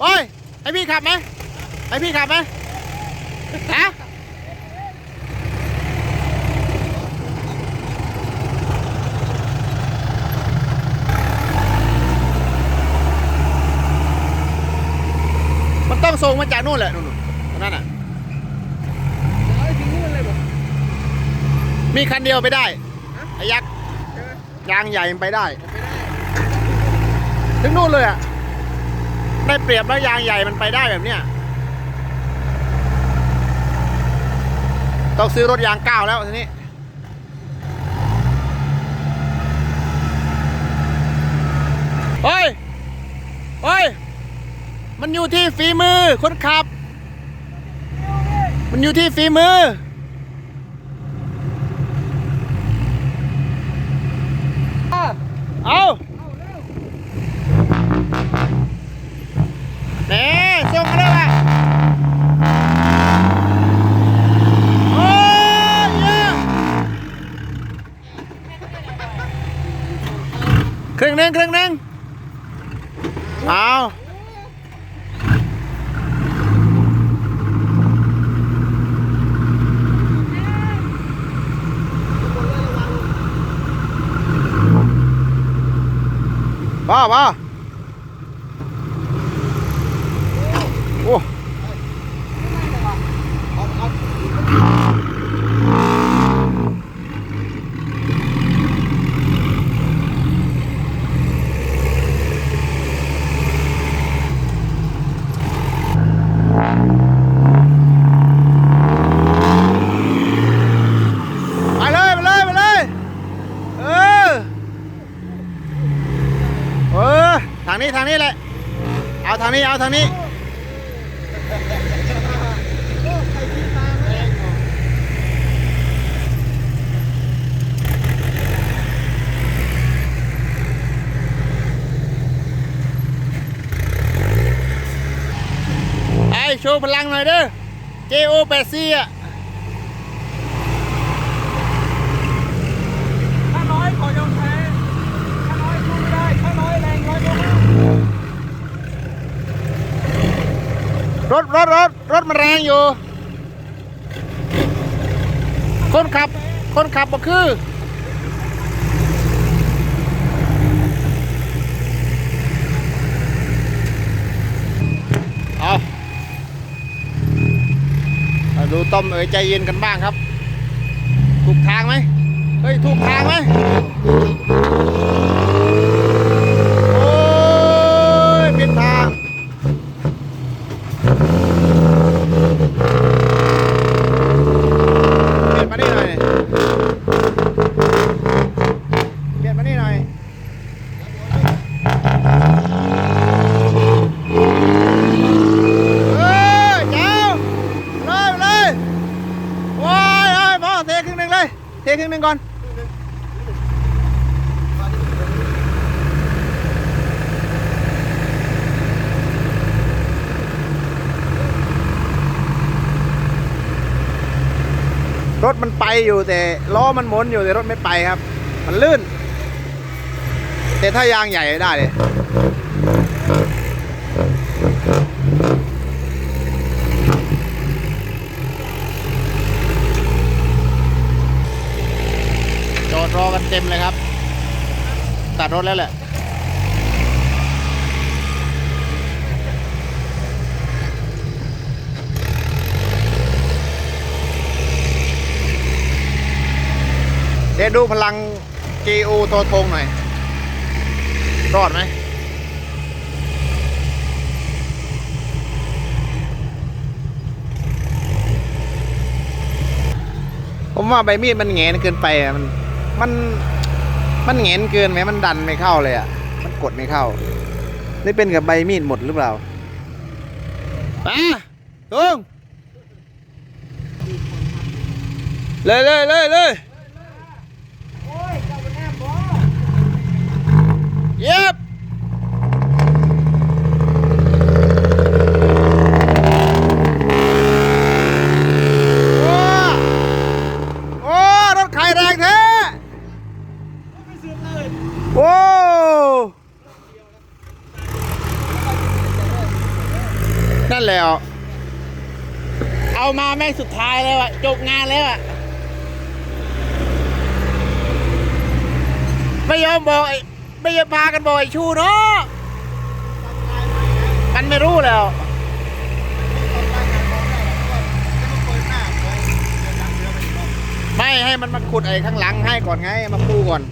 โอ้ยให้พี่ขับไหมให้พี่ขับไหมฮะมันต้องส่งมาจากนู่นแหละนู่นๆตรงนั้นอะเอาไปถึงนู่นเลยบอกมีคันเดียวไปได้ฮะไอ้ยักษ์ใช่ไหมยางใหญ่มันไปได้ไม่ได้ ถึงนู่นเลยอะ ได้เปรียบแล้วยางใหญ่มันไปได้แบบเนี้ยต้องซื้อรถยางก้าวแล้วทีนี้เฮ้ยเฮ้ย มันอยู่ที่ฝีมือคนขับ มันอยู่ที่ฝีมืออะเอา เอาเร็ว แหน่ส่งมาเลยว่ะโอ้ยเยี่ยมครึ่งหนึ่งครึ่งหนึ่งเอา ว้าว้าโอ้ เอาเอา ไปเลยไปเลยไปเลย เออ เออ ทางนี้ทางนี้แหละ เอาทางนี้เอาทางนี้ โอ้ใครคิดตามแรง เหรอไอโชว์พลังหน่อยเด้อ JO 8 c อะ ถ้าน้อยขอยอมแพ้ถ้าน้อยสู้ไม่ได้ถ้าน้อยแรงน้อยกว่าห้าร รถรถรถรถมันแรงอยู่ คนขับ คนขับก็คือเอาเอาดูต้มเอ๋ยใจเย็นกันบ้างครับ ถูกทางไหม เฮ้ย ถูกทางไหม โอ้ยผิดทาง เปลี่ยนมานี่หน่อยเปลี่ยนมานี่หน่อยเอ้ยเจ้าเลยเลยว้ายเอ้ยพ่อเทครึ่งหนึ่งเลย เทครึ่ งก่อนรถมันไปอยู่แต่ล้อมันหมุนอยู่แต่รถไม่ไปครับ มันลื่น แต่ถ้ายางใหญ่ได้เลยจอดรอกัน เต็มเลยครับ ตัดรถแล้วแหละเดี๋ยวดูพลัง GU ตัวทงหน่อย รอดไหมผมว่าใบมีดมันแงนเกินไปมัน มันมันเหงนเกินไหมมันดันไม่เข้าเลยอะ มันกดไม่เข้า นี่เป็นกับใบมีดหมดหรือเปล่ามาตุงเลยเลยเลยเลย โอ้ยเจ้าเป็นแอมบอ เย็บโอ้โอ้รถไข่แรงแท้ ไม่เสื่อมเลย โอ้ เอ นั่นแหละ เอามาแม่งสุดท้ายแล้วอะจบงานแล้วอะไม่ยอมบอกไอ้ไม่ยอมพากันบอกไอ้ชูเนาะมันไม่รู้แล้วไม่ให้มันมาขุดไอ้ข้างหลังให้ก่อนไงมาปูก่อน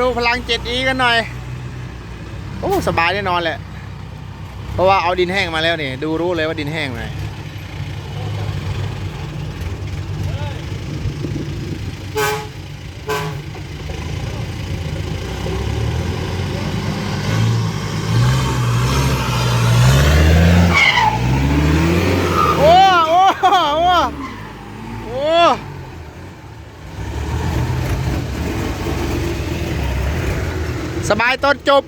ดูพลัง 7E กันหน่อย โอ้สบายแน่นอนแหละ เพราะว่าเอาดินแห้งมาแล้วนี่ ดูรู้เลยว่าดินแห้งไหมโอ้ โอ้ โอ้ โอ้ สบายตอนจบ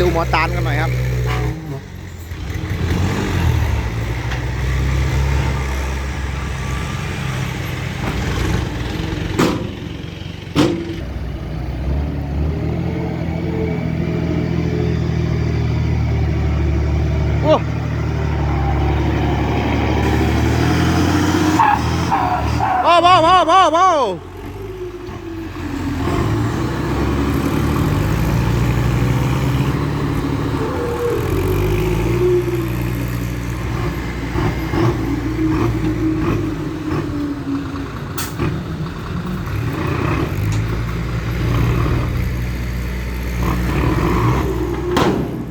ดูหมอตานกันหน่อยครับ โอ้พ่ อพ่อพ่อพ่อพ่อ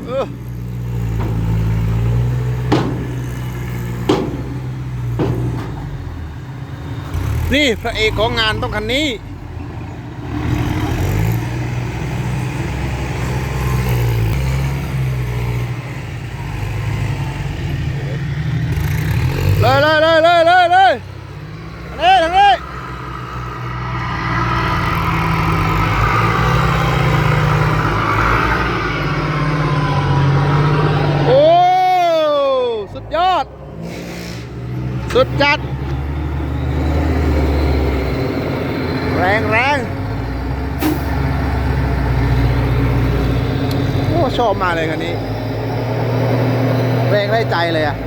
เออ นี่พระเอกของงานต้องคันนี้ เลยเลยเลยเลยเลยเลยทางนี้ทางนี้โอ้ สุดยอด สุดจัด แรงแรง โอ้ชอบมากเลยคันนี้แรงได้ใจเลยอะ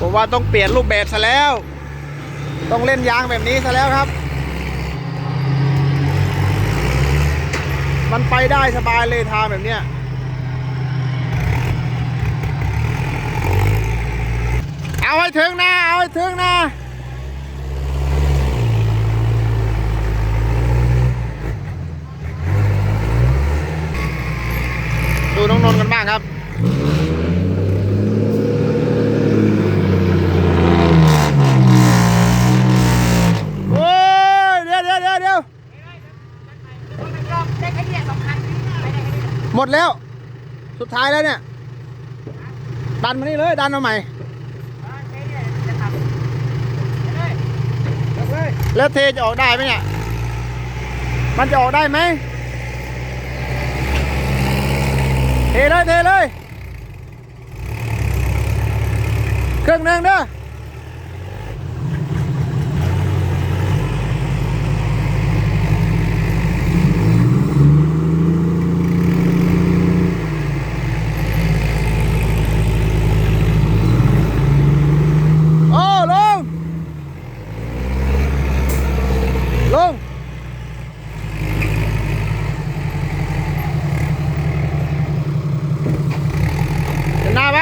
ผมว่าต้องเปลี่ยนรูปแบบซะแล้ว ต้องเล่นยางแบบนี้ซะแล้วครับ มันไปได้สบายเลยทางแบบเนี้ย เอาให้ถึงนะ เอาให้ถึงนะ ดูน้องนนท์กันบ้างครับโอ้ยเดี๋ยวเดี๋ยวเดี๋ยวเดี๋ยวหมดแล้ว สุดท้ายแล้วเนี่ย ดันมานี่เลย ดันเอาใหม่ แค่เนี่ยจะทำเลย แล้วเทจะออกได้ไหมเนี่ย มันจะออกได้ไหม เทเลยเทเลย เครื่องหนึ่งเด้อ โอ้ลง ลง เดินหน้าไป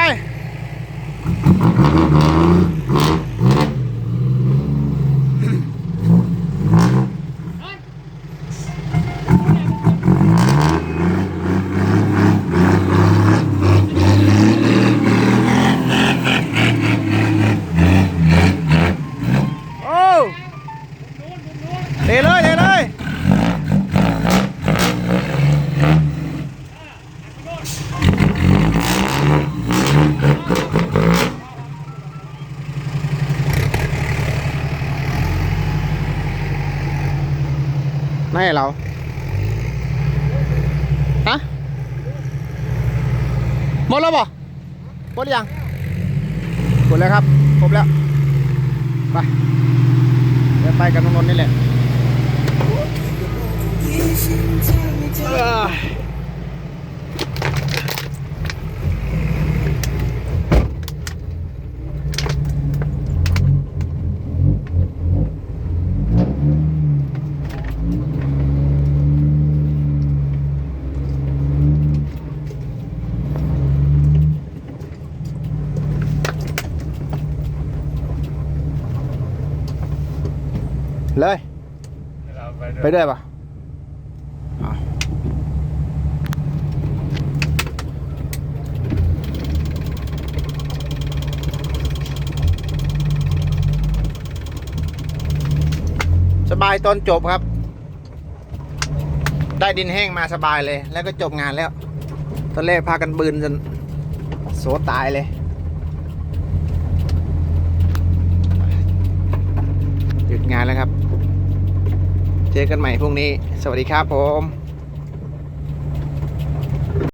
ให้เราฮะหมดแล้วบ่หมดยังหมดแล้วครับครบแล้ว ไปเดี๋ยวไปกันตรงนนนี่แหละเอ้ยเลย ไปด้ปะสบายตอนจบครับ ได้ดินแห้งมาสบายเลย แล้วก็จบงานแล้ว ตอนแรกพากันบืนจนโสตายเลย หยุดงานแล้วครับ เจอกันใหม่พรุ่งนี้ สวัสดีครับผม